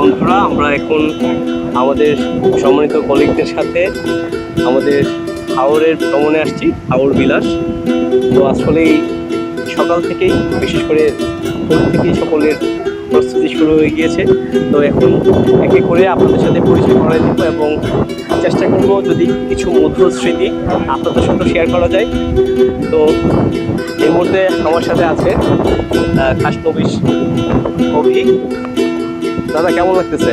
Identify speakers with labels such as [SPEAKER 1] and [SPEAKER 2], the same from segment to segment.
[SPEAKER 1] বন্ধুরা, আমরা এখন আমাদের সম্মানিত কলিগদের সাথে আমাদের হাওড়ের ভ্রমণে আসছি হাওড় বিলাস। তো আসলেই সকাল থেকেই, বিশেষ করে ভোর থেকেই সকলের প্রস্তুতি শুরু হয়ে গিয়েছে। তো এখন এক করে আপনাদের সাথে পরিচয় করাই দেবো এবং চেষ্টা করব যদি কিছু মধুর স্মৃতি আপনাদের সাথে শেয়ার করা যায়। তো এই মুহূর্তে আমার সাথে আছে খাস অভি। দাদা কেমন লাগতেছে?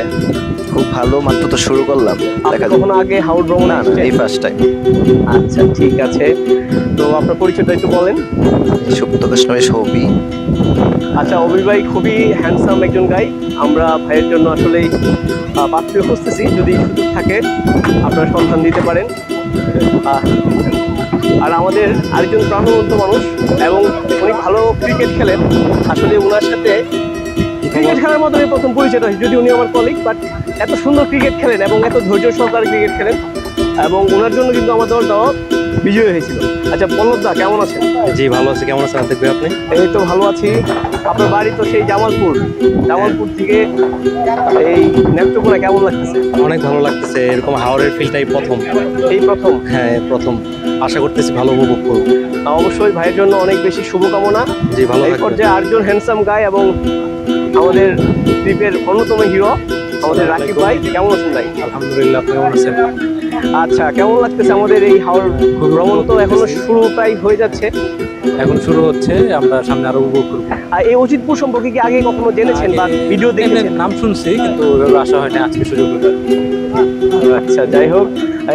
[SPEAKER 2] খুব ভালো মাত্র তো শুরু করলাম। দেখা যাক।
[SPEAKER 1] কখনো আগে হাউড ভ্রমণ
[SPEAKER 2] না এই ফার্স্ট টাইম
[SPEAKER 1] আচ্ছা ঠিক আছে। তো আপনার পরিচয়টা একটু বলেন।
[SPEAKER 2] সুপ্ত কৃষ্ণের ছবি
[SPEAKER 1] আচ্ছা অভি ভাই খুবই হ্যান্ডসাম একজন গাই আমরা ভাইয়ের জন্য আসলেই আহ, পাত্রী খুঁজতেছি। যদি সুযোগ থাকে আপনারা সন্ধান দিতে পারেন। আর আমাদের আরেকজন প্রাণবন্ত মানুষ এবং উনি ভালো ক্রিকেট খেলেন। আসলে ওনার সাথে ক্রিকেট খেলার মাধ্যমে প্রথম পরিচয়টা হয়েছে যদি উনি আমার কলিগ বাট এত সুন্দর ক্রিকেট খেলেন এবং এত ধৈর্য সহকারে ক্রিকেট খেলেন এবং ওনার জন্য কিন্তু আমার দলটাও বিজয়ী হয়েছিল। আচ্ছা পল্লব দা কেমন আছেন?
[SPEAKER 3] জি ভালো আছি। কেমন আছেন দেখবে আপনি?
[SPEAKER 1] এই তো ভালো আছি। আপনার বাড়ি তো সেই জামালপুর। জামালপুর থেকে এই নেত্রকোনা কেমন লাগতেছে?
[SPEAKER 3] অনেক ভালো লাগতেছে। এরকম হাওড়ের ফিলটাই প্রথম।
[SPEAKER 1] এই প্রথম?
[SPEAKER 3] হ্যাঁ প্রথম। আশা করতেছি ভালো উপভোগ করব।
[SPEAKER 1] অবশ্যই ভাইয়ের জন্য অনেক বেশি শুভকামনা।
[SPEAKER 3] জি ভালো
[SPEAKER 1] এই
[SPEAKER 3] থাকবেন।
[SPEAKER 1] পর্যায়ে আরেকজন হ্যান্ডসাম গাই এবং আমাদের দ্বীপের অন্যতম হিরো আমাদের রাকিব ভাই কেমন আছেন ভাই?
[SPEAKER 3] আলহামদুলিল্লাহ কেমন আছেন?
[SPEAKER 1] আচ্ছা কেমন লাগতেছে আমাদের এই হাওড় ভ্রমণ তো এখনও শুরু প্রায় হয়ে যাচ্ছে।
[SPEAKER 3] এখন শুরু হচ্ছে আমরা সামনে আরও উপভোগ করব।
[SPEAKER 1] আর এই অজিতপুর সম্পর্কে কি আগে কখনো জেনেছেন বা ভিডিও দেখেছেন?
[SPEAKER 3] নাম শুনছি কিন্তু ওইভাবে আসা হয়নি আজকে সুযোগ হলো।
[SPEAKER 1] আচ্ছা যাই হোক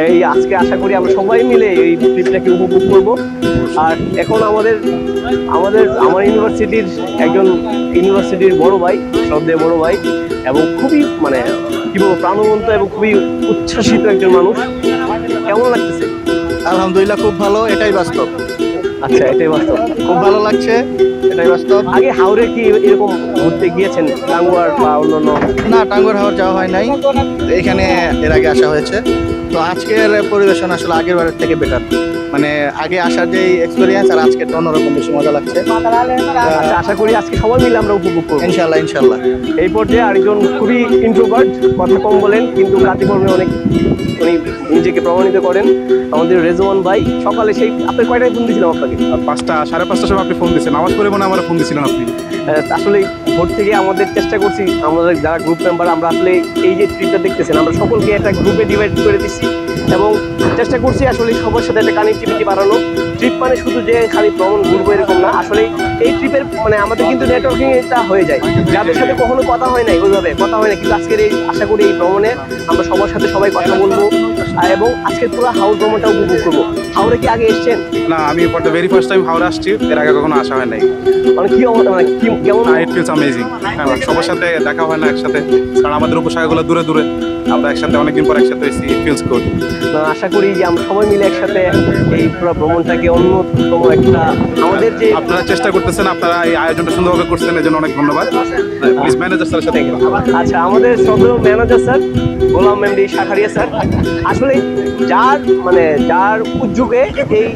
[SPEAKER 1] এই আজকে আশা করি আমরা সবাই মিলে এই ট্রিপটাকে উপভোগ করব। আর এখন আমাদের আমাদের আমার ইউনিভার্সিটির একজন ইউনিভার্সিটির বড় ভাই শ্রদ্ধেয় বড় ভাই এবং খুবই মানে কি বলব প্রাণবন্ত এবং খুবই উচ্ছ্বাসিত একজন মানুষ। কেমন লাগতেছে?
[SPEAKER 2] আলহামদুলিল্লাহ খুব ভালো এটাই বাস্তব।
[SPEAKER 1] আচ্ছা এটাই বাস্তব।
[SPEAKER 2] খুব ভালো লাগছে এটাই বাস্তব।
[SPEAKER 1] আগে হাওড়ে কি এরকম ঘুরতে গিয়েছেন টাঙ্গুয়ার বা অন্যান্য?
[SPEAKER 2] না টাঙ্গর হাওয়ার যাওয়া হয় নাই। এখানে এর আগে আসা হয়েছে। তো আজকের পরিবেশন আসলে আগের বারের থেকে বেটার মানে আগে আসার যে এক্সপিরিয়েন্স আর আজকের তো অন্যরকম বেশি মজা লাগছে।
[SPEAKER 1] আচ্ছা আশা করি আজকে সবাই মিলে আমরা উপভোগ করব।
[SPEAKER 2] ইনশাল্লাহ ইনশাল্লাহ
[SPEAKER 1] এই পর্যায়ে আরেকজন খুবই ইন্ট্রোভার্ট কথা কম বলেন কিন্তু কাজকর্মে অনেক উনি নিজেকে প্রমাণিত করেন। আমাদের রেজওয়ান ভাই সকালে সেই আপনি কয়টায় ফোন দিয়েছিলাম আপনাকে?
[SPEAKER 4] আর পাঁচটা সাড়ে পাঁচটার সময় আপনি ফোন দিয়েছেন। আমার পরে মনে হয় আমার ফোন দিয়েছিলেন আপনি।
[SPEAKER 1] আহ, আসলে ভোর থেকে আমাদের চেষ্টা করছি, আমাদের যারা গ্রুপ মেম্বার আমরা আসলে এই যে ট্রিপটা দেখতেছেন, আমরা সকলকে একটা গ্রুপে ডিভাইড করে দিচ্ছি এবং চেষ্টা করছি আসলে সবার সাথে একটা কানেক্টিভিটি বাড়ানো ট্রিপ মানে শুধু যে খালি ভ্রমণ ঘুরবো এরকম না আসলে এই ট্রিপের মানে আমাদের কিন্তু নেটওয়ার্কিং এটা হয়ে যায়। যাদের সাথে কখনো কথা হয় নাই ওইভাবে, কথা হয় না কিন্তু আজকের এই, আশা করি এই ভ্রমণে আমরা সবার সাথে সবাই কথা বলব। এবং আজকের পুরো হাউস ভ্রমণটা উপভোগ করব। হাওড়ে কি আগে এসছেন?
[SPEAKER 4] না আমি for the very first time Howrah আসছি এর আগে কখনো আসা হয় নাই।
[SPEAKER 1] মানে কি মানে কি কেমন?
[SPEAKER 4] ইট ফিলস অ্যামেজিং সবার সাথে দেখা হয় না একসাথে। কারণ আমাদের উপসাগরগুলো দূরে দূরে। আমরা একসাথে অনেকদিন পর একসাথে এসেছি ইট ফিলস গুড
[SPEAKER 1] আশা করি যে আমরা সবাই মিলে একসাথে এই পুরো ভ্রমণটাকে অন্যতম একটা আমাদের যে
[SPEAKER 4] আপনারা চেষ্টা করতেছেন আপনারা এই আয়োজনটা সুন্দরভাবে করছেন এর জন্য অনেক ধন্যবাদ। প্লিজ ম্যানেজার স্যারের সাথে
[SPEAKER 1] আচ্ছা আমাদের শ্রদ্ধেয় ম্যানেজার স্যার গোলাম মেমডি শাখারিয়া স্যার। আসলে যার মানে যার উদ্যোগে এই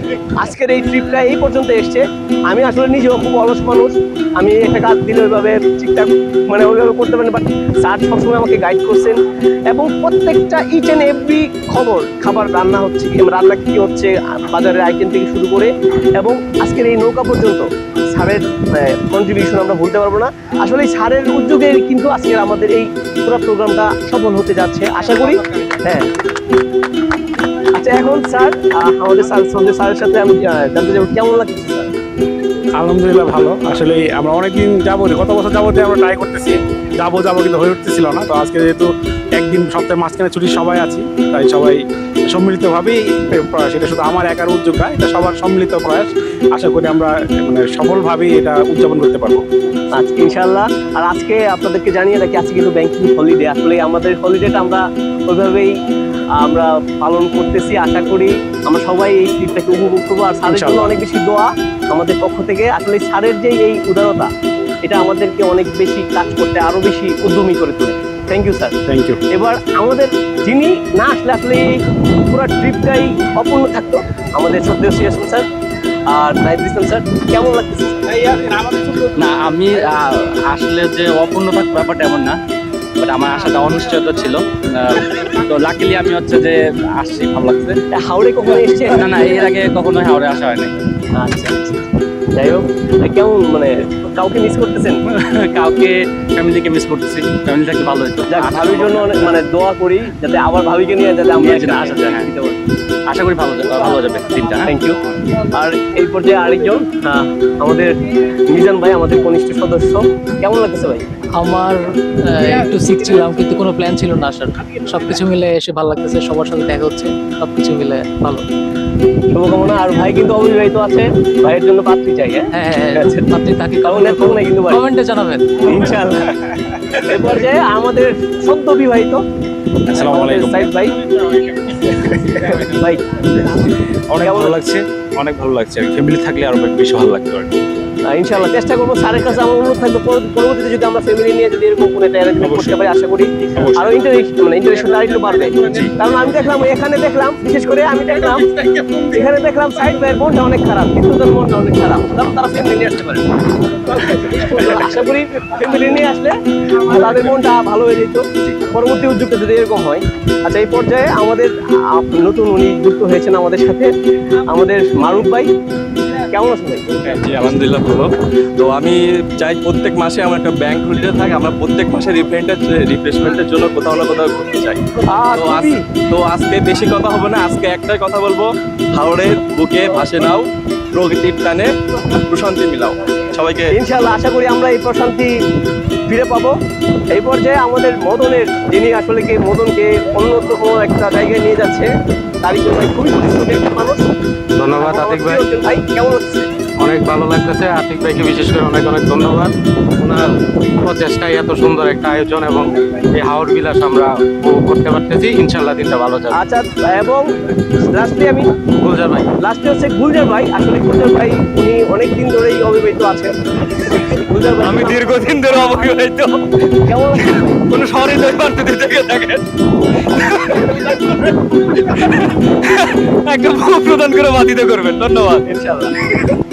[SPEAKER 1] আজকের এই ট্রিপটা এই পর্যন্ত এসছে আমি আসলে নিজেও খুব অলস মানুষ। আমি একটা কাজ দিলে ওইভাবে ঠিকঠাক মানে ওইভাবে করতে পারি বাট স্যার সবসময় আমাকে গাইড করছেন। এবং প্রত্যেকটা ইচ অ্যান্ড এভরি খবর, খাবার, রান্না হচ্ছে কি রান্না কী হচ্ছে, বাজারের আইটেম থেকে শুরু করে, এবং আজকের এই নৌকা পর্যন্ত স্যারের কন্ট্রিবিউশন আমরা ভুলতে পারব না। আসলে এই স্যারের উদ্যোগে কিন্তু আজকের আমাদের এই পুরো প্রোগ্রামটা সফল হতে যাচ্ছে, আশা করি। হ্যাঁ। আচ্ছা এখন স্যার আমাদের স্যার সঞ্জয় স্যারের সাথে আমি জানতে চাবো কেমন লাগছে
[SPEAKER 5] আলহামদুলিল্লাহ ভালো। আসলে আমরা অনেকদিন যাব গত বছর যাবতে আমরা ট্রাই করতেছি। যাব যাব কিন্তু হয়ে উঠতেছিল না। তো আজকে যেহেতু একদিন সপ্তাহে মাঝখানে ছুটি সবাই আছি তাই সবাই সম্মিলিতভাবেই প্রয়াস। এটা শুধু আমার একার উদ্যোগ না এটা সবার সম্মিলিত প্রয়াস। আশা করি আমরা মানে সফলভাবেই এটা উদযাপন করতে পারব।
[SPEAKER 1] আজকে ইনশাল্লাহ আর আজকে আপনাদেরকে জানিয়ে রাখি আজকে কিন্তু ব্যাংকিং হলিডে আসলে আমাদের হলিডেটা আমরা ওইভাবেই আমরা পালন করতেছি আশা করি আমরা সবাই এই ট্রিপটাকে উপভোগ করব। আর স্যারের জন্য অনেক বেশি দোয়া আমাদের পক্ষ থেকে। আসলে স্যারের যে এই উদারতা এটা আমাদেরকে অনেক বেশি কাজ করতে আরও বেশি উদ্যমী করে তোলে thank you sir
[SPEAKER 5] thank you
[SPEAKER 1] এবার আমাদের যিনি না আসলে আসলে পুরো ট্রিপটাই অপূর্ণ থাকতো আমাদের সত্যি সিয়াসন স্যার আর নাইদ ইসলাম স্যার কেমন লাগতেছে?
[SPEAKER 6] না আমি আসলে যে অপূর্ণতা ব্যাপারটা এমন না
[SPEAKER 3] বাট আমার আশাটা অনিশ্চয়তা ছিল। আহ, তো লাকিলি আমি হচ্ছে যে আসছি ভালো লাগছে।
[SPEAKER 1] হাওড়ে কখনো এসছেন?
[SPEAKER 3] না না এর আগে কখনো হাওড়ে আসা হয়নি।
[SPEAKER 1] আচ্ছা আচ্ছা। যাই হোক কেমন মানে কাউকে মিস করতেছেন?
[SPEAKER 3] কাউকে ফ্যামিলিকে মিস করতেছি। ফ্যামিলি ভালো হতো
[SPEAKER 1] যাক ভাবির জন্য অনেক মানে দোয়া করি যাতে আবার ভাবিকে নিয়ে যাতে
[SPEAKER 3] আসা যায়, হ্যাঁ। আশা করি ভালো যা- ভালো যাবে দিনটা
[SPEAKER 1] থ্যাংক ইউ আর এই পর্যায়ে আরেকজন আমাদের মিজান ভাই আমাদের কনিষ্ঠ সদস্য। কেমন লাগতেছে ভাই?
[SPEAKER 6] আমার আহ, একটু সিক ছিলাম কিন্তু কোনো প্ল্যান ছিল না আসার। সবকিছু মিলে এসে ভালো লাগতেছে সবার সাথে দেখা হচ্ছে সবকিছু মিলে ভালো।
[SPEAKER 1] শুভকামনা। আর ভাই কিন্তু অবিবাহিত আছে। ভাইয়ের জন্য পাত্রী চাই হ্যাঁ?
[SPEAKER 6] হ্যাঁ হ্যাঁ
[SPEAKER 1] আচ্ছা।
[SPEAKER 6] আপনি তাকে
[SPEAKER 1] কারণ এত কিন্তু
[SPEAKER 6] কমেন্টে জানাবেন।
[SPEAKER 1] ইনশাআল্লাহ। এরপর পর্যায়ে আমাদের সদ্য বিবাহিত।
[SPEAKER 3] আসসালামু আলাইকুম।
[SPEAKER 1] সাইদ ভাই। ভাই
[SPEAKER 3] অনেক ভালো লাগছে। অনেক ভালো লাগছে। ফ্যামিলি থাকলে আরও বেশি ভালো লাগতো আর কি।
[SPEAKER 1] আহ, ইনশাআল্লাহ চেষ্টা করব। স্যারের কাছে আমার অনুরোধ থাকবে পর- পরবর্তীতে যদি আমরা ফ্যামিলি নিয়ে যদি এরকম কোনো একটা অ্যারেঞ্জমেন্ট করতে পারি আশা করি আরও ইন্টারেস্ট মানে ইন্টারেস্ট আরেকটু বাড়বে। কারণ আমি দেখলাম এখানে দেখলাম বিশেষ করে আমি দেখলাম এখানে দেখলাম সাইড ভাইয়ের মনটা অনেক খারাপ কিন্তু তার মনটা অনেক খারাপ। কারণ তারা ফ্যামিলি নিয়ে আসতে পারে। আশা করি ফ্যামিলি নিয়ে আসলে তাদের মনটা ভালো হয়ে যেত। পরবর্তী উদ্যোগটা যদি এরকম হয় আচ্ছা এই পর্যায়ে আমাদের নতুন উনি যুক্ত হয়েছেন আমাদের সাথে আমাদের মারুফ ভাই। কেমন আছেন ভাই
[SPEAKER 7] জি আলহামদুলিল্লাহ ভালো। তো আমি চাই প্রত্যেক মাসে আমার একটা ব্যাংক হলিডে থাকে আমরা প্রত্যেক মাসে রিফ্রেন্টের রিফ্রেশমেন্টের জন্য কোথাও না কোথাও ঘুরতে চাই। তো আজ- তো আজকে বেশি কথা হবে না আজকে একটাই কথা বলব হাওড়ের বুকে ভাসে নাও প্রকৃতির টানে প্রশান্তি মিলাও। সবাইকে
[SPEAKER 1] ইনশাল্লাহ আশা করি আমরা এই প্রশান্তি ফিরে পাবো। এই পর্যায়ে আমাদের মদনের যিনি আসলে কি মদনকে অন্যতম একটা জায়গায় নিয়ে যাচ্ছে খুবই পরিশ্রমী একজন মানুষ।
[SPEAKER 3] ধন্যবাদ আতিক ভাই।
[SPEAKER 1] ভাই কেমন হচ্ছে?
[SPEAKER 3] অনেক ভালো লাগতেছে। আতিক ভাইকে বিশেষ করে অনেক অনেক ধন্যবাদ। ওনার প্রচেষ্টায় এত সুন্দর একটা আয়োজন এবং এই হাওড় বিলাস আমরা করতে পারতেছি। ইনশাল্লাহ দিনটা ভালো যাবে।
[SPEAKER 1] আচ্ছা এবং লাস্টে আমি
[SPEAKER 3] গুলজার ভাই।
[SPEAKER 1] লাস্টে হচ্ছে গুলজার ভাই। আসলে গুলজার ভাই উনি অনেক দিন ধরেই অবিবাহিত আছেন।
[SPEAKER 7] আমি দীর্ঘদিন ধরে
[SPEAKER 1] অবহেলিত।
[SPEAKER 7] কোনো শহরে পারতে থেকে থাকেন একটা প্রদান করে বাধিত করবেন। ধন্যবাদ
[SPEAKER 1] ইনশাল্লাহ